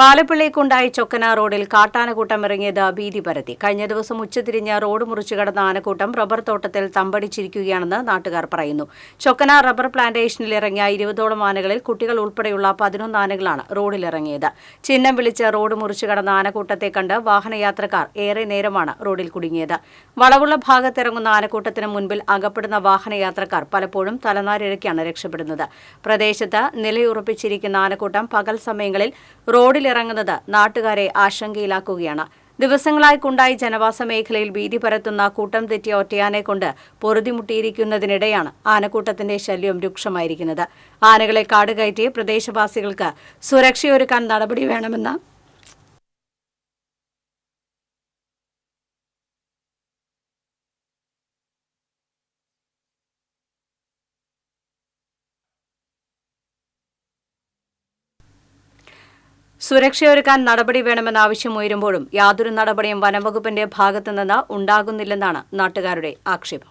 പാലപ്പിള്ളിക്കുണ്ടായി ചൊക്കന റോഡിൽ കാട്ടാനക്കൂട്ടം ഇറങ്ങിയത് ഭീതി പരത്തി. കഴിഞ്ഞ ദിവസം ഉച്ചതിരിഞ്ഞ റോഡ് മുറിച്ചു കടന്ന ആനക്കൂട്ടം റബ്ബർ തോട്ടത്തിൽ തമ്പടിച്ചിരിക്കുകയാണെന്ന് നാട്ടുകാർ പറയുന്നു. ചൊക്കന റബ്ബർ പ്ലാന്റേഷനിൽ ഇറങ്ങിയ ഇരുപതോളം ആനകളിൽ കുട്ടികൾ ഉൾപ്പെടെയുള്ള പതിനൊന്ന് ആനകളാണ് റോഡിലിറങ്ങിയത് ചിഹ്നം വിളിച്ച് റോഡ് മുറിച്ചു കടന്ന ആനക്കൂട്ടത്തെ കണ്ട് വാഹനയാത്രക്കാർ ഏറെ നേരമാണ് റോഡിൽ കുടുങ്ങിയത്. വളവുള്ള ഭാഗത്തിറങ്ങുന്ന ആനക്കൂട്ടത്തിന് മുൻപിൽ അകപ്പെടുന്ന വാഹനയാത്രക്കാർ പലപ്പോഴും തലനാരിഴയ്ക്കാണ് രക്ഷപ്പെടുന്നത്. പ്രദേശത്ത് നിലയുറപ്പിച്ചിരിക്കുന്ന ആനക്കൂട്ടം പകൽ സമയങ്ങളിൽ റോഡിലിറങ്ങുന്നത് നാട്ടുകാരെ ആശങ്കയിലാക്കുകയാണ്. ദിവസങ്ങളായിക്കുണ്ടായി ജനവാസ മേഖലയിൽ ഭീതി പരത്തുന്ന കൂട്ടം തെറ്റിയ ഒറ്റയാനെ കൊണ്ട് പൊറുതിമുട്ടിയിരിക്കുന്നതിനിടെയാണ് ആനക്കൂട്ടത്തിന്റെ ശല്യം രൂക്ഷമായിരിക്കുന്നത്. ആനകളെ കാടുകയറ്റി പ്രദേശവാസികൾക്ക് സുരക്ഷയൊരുക്കാൻ നടപടി വേണമെന്ന് സുരക്ഷയൊരുക്കാൻ നടപടി വേണമെന്ന ആവശ്യം ഉയരുമ്പോഴും യാതൊരു നടപടിയും വനംവകുപ്പിന്റെ ഭാഗത്തുനിന്ന് ഉണ്ടാകുന്നില്ലെന്നാണ് നാട്ടുകാരുടെ ആക്ഷേപം.